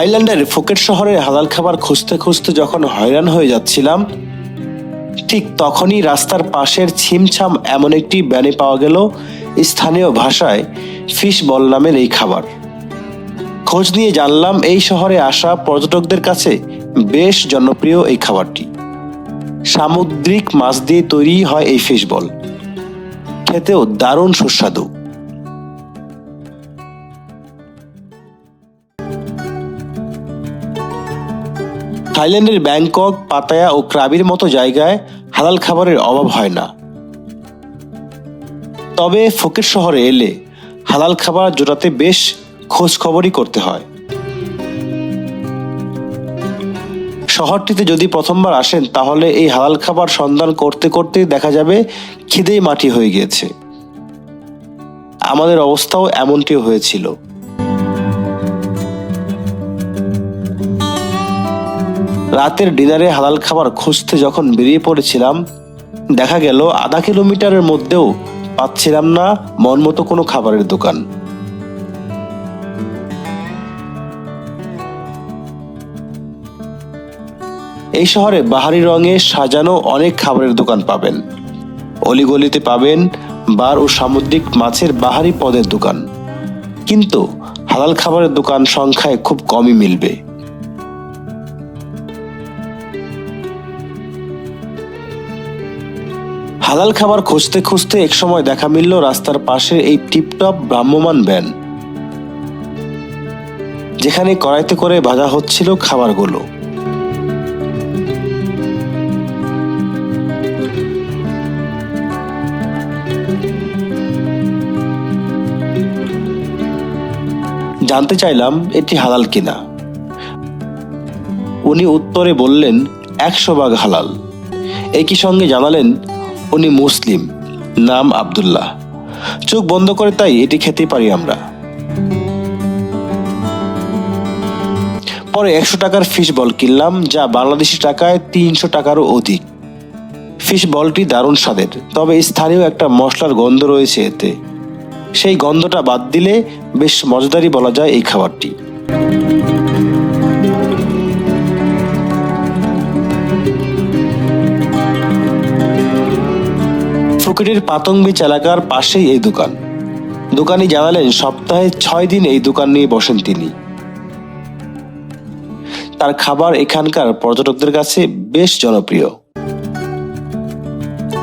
থাইল্যান্ডের ফুকেট শহরে হালাল খাবার খুঁজতে খুঁজতে যখন হয়রান হয়ে যাচ্ছিলাম, ঠিক তখনই রাস্তার পাশের ছিমছাম এমন একটি ব্যানে পাওয়া গেল স্থানীয় ভাষায় ফিশ বল নামের এই খাবার। খোঁজ নিয়ে জানলাম এই শহরে আসা পর্যটকদের কাছে বেশ জনপ্রিয় এই খাবারটি। সামুদ্রিক মাছ দিয়ে তৈরি হয় এই ফিশ বল। খেতেও দারুণ সুস্বাদু। থাইল্যান্ডের ব্যাংকক, পাতায়া ও ক্রাবির মতো জায়গায় হালাল খাবারের অভাব হয় না। তবে ফকির শহরে এলে হালাল খাবার জোটাতে বেশ খোঁজ খবরই করতে হয়। শহরটিতে যদি প্রথমবার আসেন, তাহলে এই হালাল খাবার সন্ধান করতে করতে দেখা যাবে খিদেই মাটি হয়ে গিয়েছে। আমাদের অবস্থাও এমনটিও হয়েছিল। রাতের ডিনারে হালাল খাবার খুঁজতে যখন বেরিয়ে পড়েছিলাম, দেখা গেল আধা কিলোমিটারের মধ্যেও পাচ্ছিলাম না মন মতো কোনো খাবারের দোকান। এই শহরে বাহারি রঙে সাজানো অনেক খাবারের দোকান পাবেন। অলিগলিতে পাবেন বার ও সামুদ্রিক মাছের বাহারি পদের দোকান। কিন্তু হালাল খাবারের দোকান সংখ্যায় খুব কমই মিলবে। হালাল খাবার খুঁজতে খুঁজতে একসময় দেখা মিলল রাস্তার পাশে এই টিপটপ ভ্রাম্যমান ব্যান যেখানে কড়াইতে করে ভাজা হচ্ছিল খাবারগুলো। জানতে চাইলাম এটি হালাল কিনা। উনি উত্তরে বললেন, একশো ভাগ হালাল। একই সঙ্গে জানালেন উনি মুসলিম, নাম আব্দুল্লাহ। চোখ বন্ধ করে তাই এটি খেতে পারি আমরা। পরে একশো টাকার ফিশ বল কিনলাম, যা বাংলাদেশি টাকায় তিনশো টাকারও অধিক। ফিশ বলটি দারুণ স্বাদের, তবে স্থানীয় একটা মশলার গন্ধ রয়েছে এতে। সেই গন্ধটা বাদ দিলে বেশ মজাদারই বলা যায় এই খাবারটি। ফুকেটের পাতং বিচ এলাকার পাশেই এই দোকান। দোকানি জানালেন, সপ্তাহে ছয় দিন এই দোকান নিয়ে বসেন তিনি। তার খাবার এখানকার পর্যটকদের কাছে বেশ জনপ্রিয়।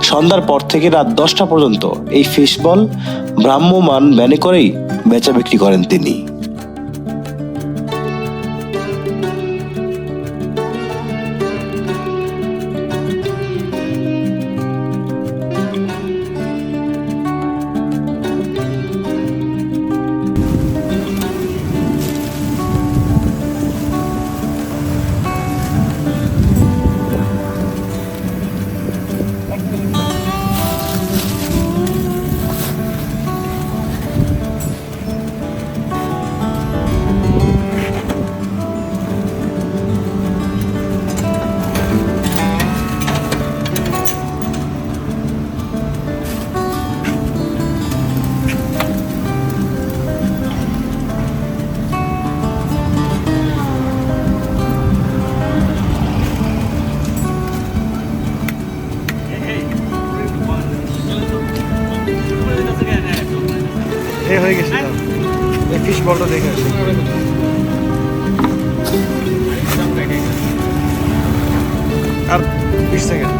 সন্ধ্যার পর থেকে রাত দশটা পর্যন্ত এই ফিশ বল ভ্রাম্যমান ব্যানে করেই বেচা বিক্রি করেন তিনি। এ হয়ে গেছে ফিশ বলটা দেখে আসে। আর বিশ সেকেন্ড